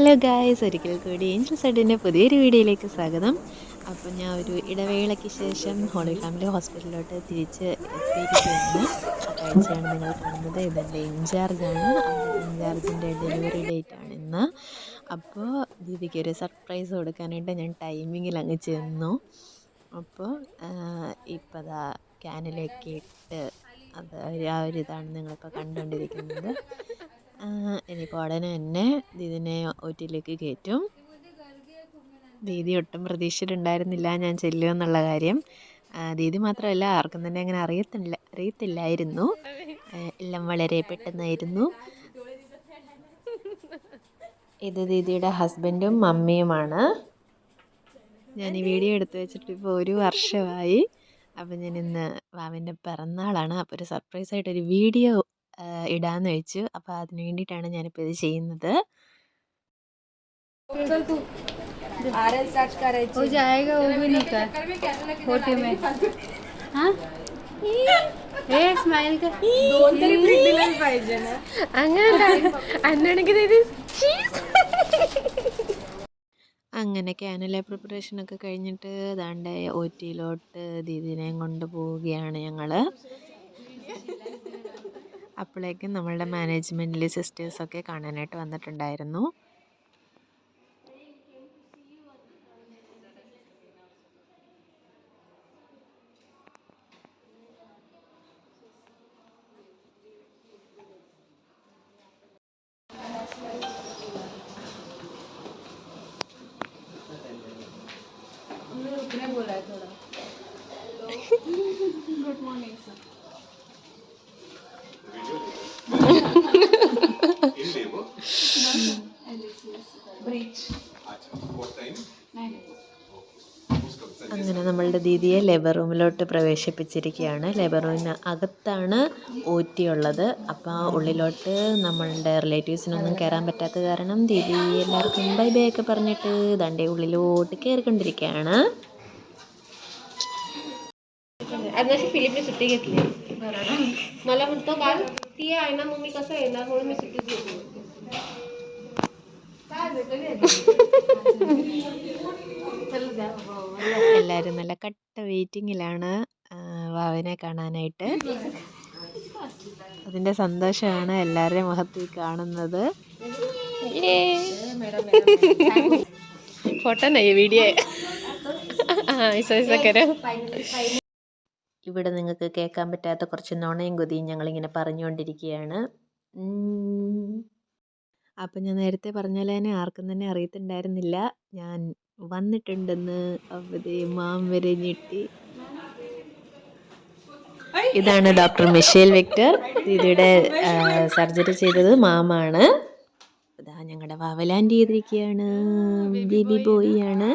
Hello guys ഒരിക്കൽ കൂടി Angel സൈഡിന്റെ പുതിയൊരു വീഡിയോയിലേക്ക് സ്വാഗതം. അപ്പോൾ ഞാൻ ഒരു ഇടവേളയ്ക്ക് ശേഷം ഹോളി ഫാമിലി ഹോസ്പിറ്റലിലോട്ട് തിരിച്ച് എത്തിയിരിക്കുകയാണ്. കാഴ്ചയാണ് നിങ്ങൾ കാണുന്നത്. ഇതെന്റെ ഇൻചാർജാണ്. ഇൻചാർജിന്റെ ഡെലിവറി ഡേറ്റ് ആണ് ഇന്ന്. അപ്പോൾ ദീദിക്ക് ഒരു സർപ്രൈസ് കൊടുക്കാനായിട്ട് ഞാൻ ടൈമിങ്ങിൽ അങ്ങ് ചെന്നു. അപ്പോൾ ഇപ്പോൾ അതാ ക്യാനിലേക്ക് ഇട്ട് അത് ആ ഒരു ഇതാണ് നിങ്ങളിപ്പോൾ കണ്ടുകൊണ്ടിരിക്കുന്നത് ഇനിയിപ്പോൾ ഉടനെ തന്നെ ദീദിനെ ഒ ടിയിലേക്ക് കയറ്റും. ദീദി ഒട്ടും പ്രതീക്ഷിച്ചിട്ടുണ്ടായിരുന്നില്ല ഞാൻ ചെല്ലുമെന്നുള്ള കാര്യം. ദീദി മാത്രമല്ല ആർക്കും തന്നെ അങ്ങനെ അറിയത്തില്ല അറിയത്തില്ലായിരുന്നു. എല്ലാം വളരെ പെട്ടെന്നായിരുന്നു. ഇത് ദീദിയുടെ ഹസ്ബൻഡും മമ്മിയുമാണ്. ഞാൻ ഈ വീഡിയോ എടുത്തു വെച്ചിട്ട് ഇപ്പോൾ ഒരു വർഷമായി. അപ്പം ഞാൻ ഇന്ന് വാവിന്റെ പിറന്നാളാണ്. അപ്പോൾ ഒരു സർപ്രൈസായിട്ടൊരു വീഡിയോ ഇടാമെന്ന് വെച്ചു അപ്പോൾ അതിന് വേണ്ടിയിട്ടാണ് ഞാനിപ്പോൾ ഇത് ചെയ്യുന്നത് हो जाएगा वो भी नहीं कर फोटो में हाँ ए स्माइल कर दोन तरी दिला पाहिजे ना അങ്ങനെ അന്നാണെങ്കിൽ ഇത് അങ്ങനെ ക്യാനല പ്രിപ്പറേഷനൊക്കെ കഴിഞ്ഞിട്ട് ദാണ്ടെ ഒ ടിയിലോട്ട് ദീദിനെയും കൊണ്ട് പോവുകയാണ് ഞങ്ങൾ അപ്പോഴേക്കും നമ്മളുടെ മാനേജ്മെന്റിൽ സിസ്റ്റേഴ്സൊക്കെ കാണാനായിട്ട് വന്നിട്ടുണ്ടായിരുന്നു. അങ്ങനെ നമ്മളുടെ ദീദിയെ ലേബർ റൂമിലോട്ട് പ്രവേശിപ്പിച്ചിരിക്കുകയാണ് ലേബർ റൂമിന് അകത്താണ് ഒ ടി ഉള്ളത് അപ്പോൾ ഉള്ളിലോട്ട് നമ്മളുടെ റിലേറ്റീവ്സിനൊന്നും കയറാൻ പറ്റാത്ത കാരണം ദീദി എല്ലാവർക്കും ബൈ ബൈ ഒക്കെ പറഞ്ഞിട്ട് ദണ്ടേ ഉള്ളിലോട്ട് കയറിക്കൊണ്ടിരിക്കുകയാണ് आदमाशी फिलिपने सुट्टी घेतली मला म्हणतो काल ती आहे ना मग मी कसं येणार म्हणून मी सुट्टीच घेतली എല്ലാവരും നല്ല കട്ട വെയിറ്റിങ്ങിലാണ് വാവനെ കാണാനായിട്ട്. അതിന്റെ സന്തോഷമാണ് എല്ലാവരുടെയും മുഖത്തിൽ കാണുന്നത്. ഫോട്ടോ നയ്യ വീഡിയോ. ഇവിടെ നിങ്ങൾക്ക് കേൾക്കാൻ പറ്റാത്ത കുറച്ച് നുണയും കൊതിയും ഞങ്ങളിങ്ങനെ പറഞ്ഞുകൊണ്ടിരിക്കുകയാണ്. അപ്പം ഞാൻ നേരത്തെ പറഞ്ഞ പോലെ തന്നെ ആർക്കും തന്നെ അറിയത്തുണ്ടായിരുന്നില്ല. ഞാൻ വന്നിട്ടുണ്ടെന്ന് അവിടെ മാം വരെ ഞെട്ടി. ഇതാണ് ഡോക്ടർ മിഷേൽ വിക്ടർ. ദീദിയുടെ സർജറി ചെയ്തത് മാമാണ്. ഇതാ ഞങ്ങളുടെ വാവലാൻഡ് ചെയ്തിരിക്കുകയാണ് ബേബി ബോയ് ആണ്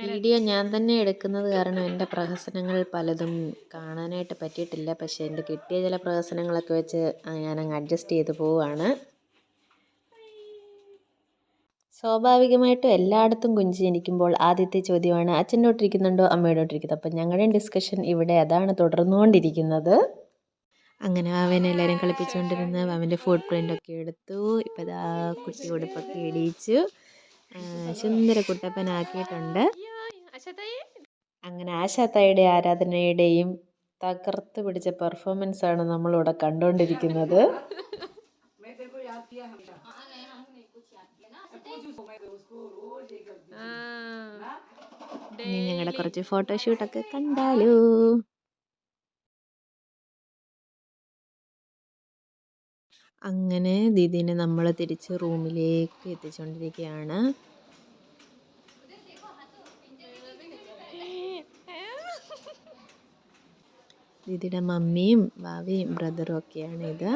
വീഡിയോ ഞാൻ തന്നെ എടുക്കുന്നത് കാരണം എന്റെ പ്രഹസനങ്ങൾ പലതും കാണാനായിട്ട് പറ്റിയിട്ടില്ല. പക്ഷേ എന്റെ കിട്ടിയ ചില പ്രഹസനങ്ങളൊക്കെ വെച്ച് ഞാൻ ഞാനങ്ങ് അഡ്ജസ്റ്റ് ചെയ്ത് പോവുകയാണ് സ്വാഭാവികമായിട്ടും എല്ലായിടത്തും കുഞ്ചി ജനിക്കുമ്പോൾ ആദ്യത്തെ ചോദ്യമാണ് അച്ഛനോട്ടിരിക്കുന്നുണ്ടോ അമ്മയോട്ടിരിക്കുന്നത് അപ്പം ഞങ്ങളുടെ ഡിസ്കഷൻ ഇവിടെ അതാണ് തുടർന്നുകൊണ്ടിരിക്കുന്നത്. അങ്ങനെ അവനെ എല്ലാവരും കളിപ്പിച്ചുകൊണ്ടിരുന്ന് അവന്റെ ഫുട് പ്രിന്റൊക്കെ എടുത്തു. ഇപ്പം ഇതാ കുട്ടി ഉടുപ്പൊക്കെ ഇടിയിച്ചു സുന്ദര കുട്ടപ്പനാക്കിയിട്ടുണ്ട് അങ്ങനെ ആശാത്തായുടെ ആരാധനയുടെയും തകർത്ത് പിടിച്ച പെർഫോമൻസ് ആണ് നമ്മളിവിടെ കണ്ടുകൊണ്ടിരിക്കുന്നത് ഞങ്ങളുടെ കുറച്ച് ഫോട്ടോഷൂട്ടൊക്കെ കണ്ടാലോ? അങ്ങനെ ദീദീനെ നമ്മൾ തിരിച്ച് റൂമിലേക്ക് എത്തിച്ചുകൊണ്ടിരിക്കുകയാണ് ദീദിയുടെ മമ്മിയും ഭാവിയും ബ്രദറും ഒക്കെയാണ് ഇത്.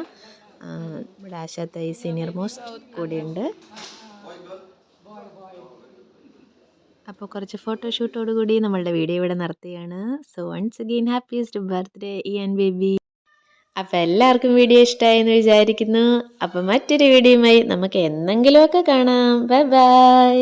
ഇവിടെ ആശാത്തായി സീനിയർ മോസ്റ്റ് കൂടിയുണ്ട്. അപ്പോൾ കുറച്ച് ഫോട്ടോഷൂട്ടോടുകൂടി നമ്മളുടെ വീഡിയോ ഇവിടെ നടത്തുകയാണ് so once again happiest birthday E and baby അപ്പോൾ എല്ലാവർക്കും വീഡിയോ ഇഷ്ടമായെന്ന് വിചാരിക്കുന്നു. അപ്പം മറ്റൊരു വീഡിയോയുമായി നമുക്ക് എന്തെങ്കിലുമൊക്കെ കാണാം. Bye bye.